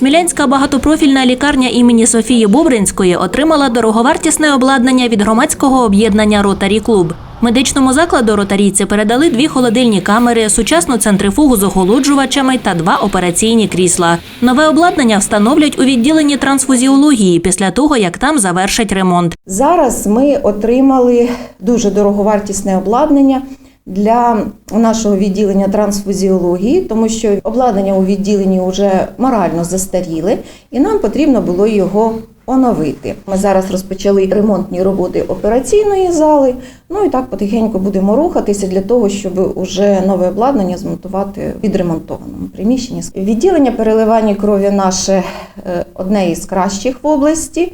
Смілянська багатопрофільна лікарня імені Софії Бобринської отримала дороговартісне обладнання від громадського об'єднання Ротарі Клуб. Медичному закладу ротарійці передали дві холодильні камери, сучасну центрифугу з охолоджувачами та два операційні крісла. Нове обладнання встановлять у відділенні трансфузіології після того, як там завершать ремонт. Зараз ми отримали дуже дороговартісне обладнання для нашого відділення трансфузіології, тому що обладнання у відділенні вже морально застаріле, і нам потрібно було його оновити. Ми зараз розпочали ремонтні роботи операційної зали. Ну і так потихеньку будемо рухатися для того, щоб уже нове обладнання змонтувати в відремонтованому приміщенні. Відділення переливання крові наше е, одне із кращих в області.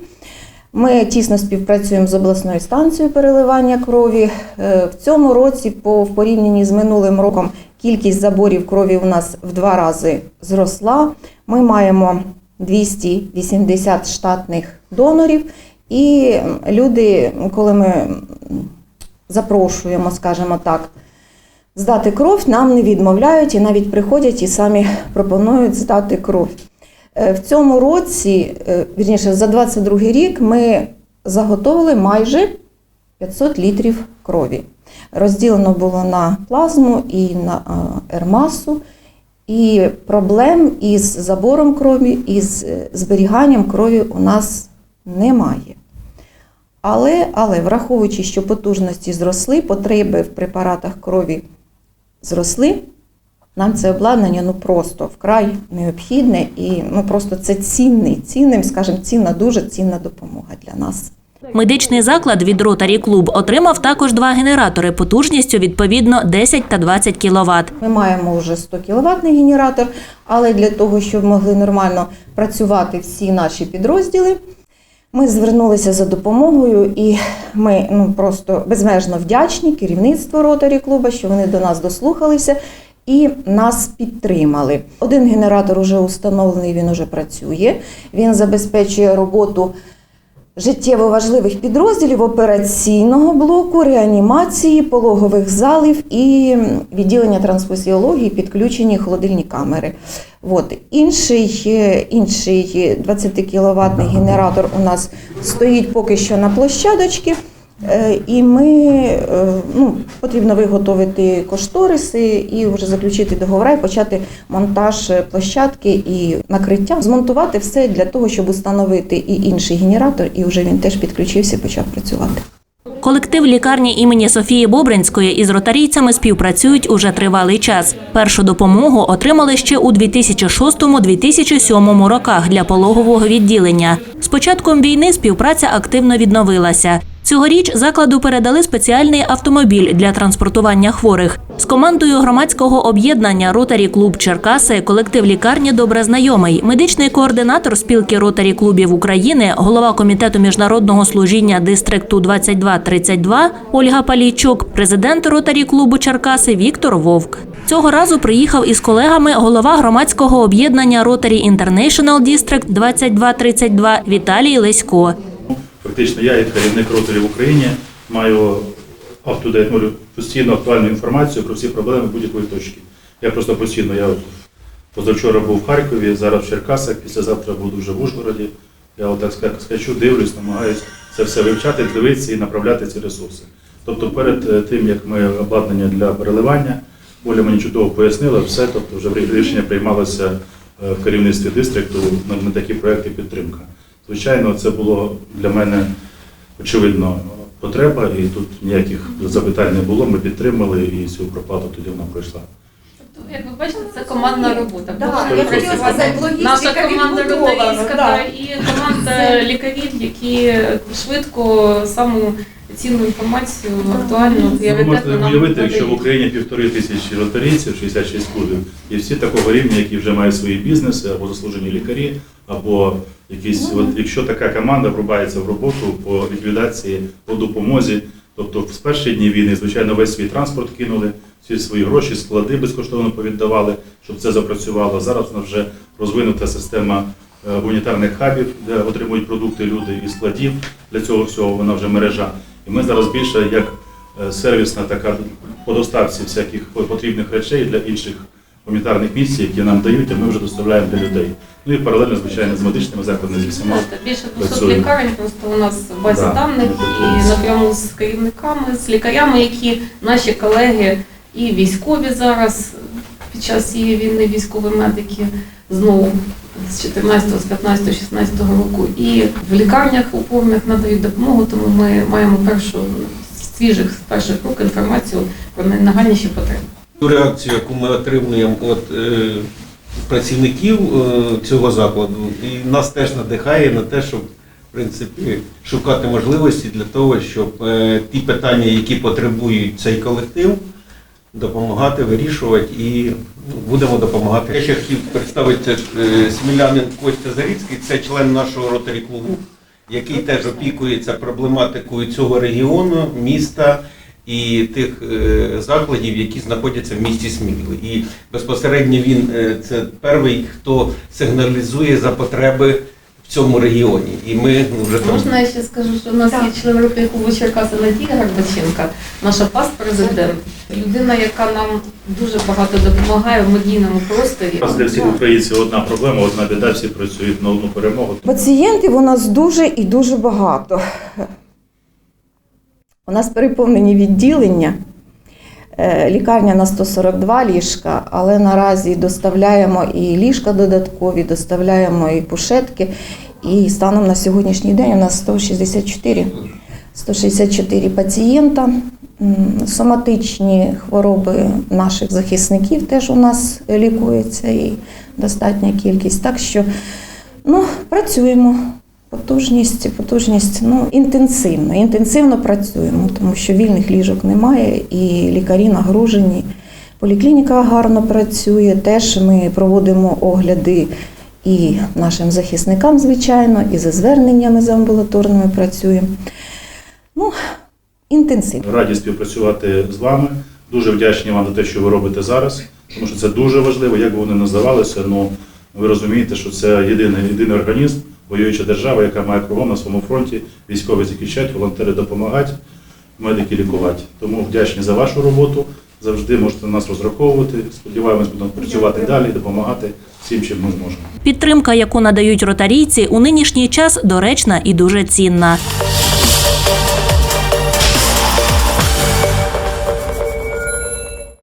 Ми тісно співпрацюємо з обласною станцією переливання крові. Е, В цьому році, по в порівнянні з минулим роком, кількість заборів крові у нас в два рази зросла. Ми маємо 280 штатних донорів, і люди, коли ми запрошуємо, скажімо так, здати кров, нам не відмовляють і навіть приходять і самі пропонують здати кров. Е, В цьому році, е, вірніше, за 22 рік ми заготовили майже 500 літрів крові. Розділено було на плазму і на е, ермасу. І проблем із забором крові, із зберіганням крові у нас немає. Але, але враховуючи, що потужності зросли, потреби в препаратах крові зросли, нам це обладнання ну просто вкрай необхідне і ну просто це цінний, цінним, скажімо, цінна, дуже цінна допомога для нас. Медичний заклад від Ротарі Клуб отримав також два генератори потужністю відповідно 10 та 20 кВт. Ми маємо вже 100 кВт генератор, але для того, щоб могли нормально працювати всі наші підрозділи, ми звернулися за допомогою, і ми ну просто безмежно вдячні керівництву ротарі клуба, що вони до нас дослухалися і нас підтримали. Один генератор вже установлений, він вже працює. Він забезпечує роботу життєво важливих підрозділів операційного блоку, реанімації, пологових залів і відділення трансфузіології, підключені холодильні камери. От. Інший, е, інший 20 кВт генератор у нас стоїть поки що на площадочці. Е, І ми е, ну, потрібно виготовити кошториси і вже заключити договори і почати монтаж е, площадки і накриття, змонтувати все для того, щоб установити і інший генератор, і вже він теж підключився, почав працювати. Колектив лікарні імені Софії Бобринської із ротарійцями співпрацюють уже тривалий час. Першу допомогу отримали ще у 2006-2007 роках для пологового відділення. З початком війни співпраця активно відновилася. Цьогоріч закладу передали спеціальний автомобіль для транспортування хворих. З командою громадського об'єднання Ротарі Клуб Черкаси колектив лікарні добре знайомий. Медичний координатор спілки Ротарі клубів України, голова комітету міжнародного служіння дистрикту 2232 Ольга Палійчук, президент Ротарі клубу Черкаси Віктор Вовк. Цього разу приїхав із колегами голова громадського об'єднання Rotary International District 2232 Віталій Лесько. Фактично, я як керівник роторів в Україні маю up-to-date, ну, постійно актуальну інформацію про всі проблеми будь-якої точки. Я просто постійно, я позавчора був в Харкові, зараз в Черкасах, післязавтра буду вже в Ужгороді. Я отак ска- скачу, дивлюсь, намагаюся це все вивчати, дивитися і направляти ці ресурси. Тобто перед е, тим, як ми обладнання для переливання, Оля мені чудово пояснила все, тобто вже рішення приймалося е, в керівництві дистрикту на такі проекти підтримка. Звичайно, це було для мене очевидно потреба, і тут ніяких запитань не було. Ми підтримали і цю проплату тоді вона пройшла. Тобто, Як ви бачите, це командна робота. Да, я хотіла сказати, логістика Наша команда відбудована, да. да, і команда лікарів, які швидко саму цінну інформацію актуальну Ви можете нам уявити, якщо в. Україні півтори тисячі ротарійців, 66 клубів, і всі такого рівня, які вже мають свої бізнеси, або заслужені лікарі, або якісь, от якщо така команда врубається в роботу по ліквідації, по допомозі, тобто з перші дні війни, звичайно, весь свій транспорт кинули, всі свої гроші, склади безкоштовно повіддавали, щоб це запрацювало. Зараз у нас вже розвинута система гуманітарних хабів, де отримують продукти люди і складів. Для цього всього вона вже мережа. І ми зараз більше як е, сервісна така по доставці всяких потрібних речей для інших гуманітарних місій, які нам дають, а ми вже доставляємо для людей. Ну і паралельно, звичайно, з медичними закладами зі всіма. Більше 200 лікарень просто у нас в базі Да, даних і напряму з керівниками, з лікарями, які наші колеги і військові зараз під час цієї війни, військові медики знову з 14, з 15, 16 року, і в лікарнях опорних надають допомогу, тому ми маємо першу свіжих з перших рук інформацію про найнагальніші потреби. Ту реакцію, яку ми отримуємо від е, працівників е, цього закладу, і нас теж надихає на те, щоб в принципі шукати можливості для того, щоб е, ті питання, які потребують цей колектив, допомагати вирішувати і ну, будемо допомагати. Я ще хотів представити е, смілянин Костя Заріцький, це член нашого ротарі клубу, який теж опікується проблематикою цього регіону, міста і тих е, закладів, які знаходяться в місті Сміли. І безпосередньо він е, це перший, хто сигналізує за потреби в цьому регіоні. І ми ну, вже там Можна я ще скажу, що в нас Так. є член групи клубу Черкаси Надія Гарбаченка, наша пас-президент, людина, яка нам дуже багато допомагає в медійному просторі. У для всіх українців одна проблема, одна біда, всі працюють на одну перемогу. Пацієнтів у нас дуже і дуже багато. У нас переповнені відділення. Е, Лікарня на 142 ліжка, але наразі доставляємо і ліжка додаткові, доставляємо і пушетки. І станом на сьогоднішній день у нас 164, 164 пацієнта. Соматичні хвороби наших захисників теж у нас лікуються і достатня кількість. Так що Ну, працюємо. Потужність, потужність, ну, інтенсивно, інтенсивно працюємо, тому що вільних ліжок немає і лікарі нагружені. Поліклініка гарно працює, теж ми проводимо огляди і нашим захисникам, звичайно, і за зверненнями за амбулаторними працюємо. Ну, інтенсивно. Раді співпрацювати з вами. Дуже вдячні вам за те, що ви робите зараз, тому що це дуже важливо, як би вони називалися. Ну ви розумієте, що це єдиний єдиний організм, воююча держава, яка має кругом на своєму фронті військові захищати, волонтери допомагати, медики лікувати. Тому вдячні за вашу роботу. Завжди можете на нас розраховувати. Сподіваємось, будемо працювати далі, допомагати всім, чим ми зможемо. Підтримка, яку надають ротарійці, у нинішній час доречна і дуже цінна.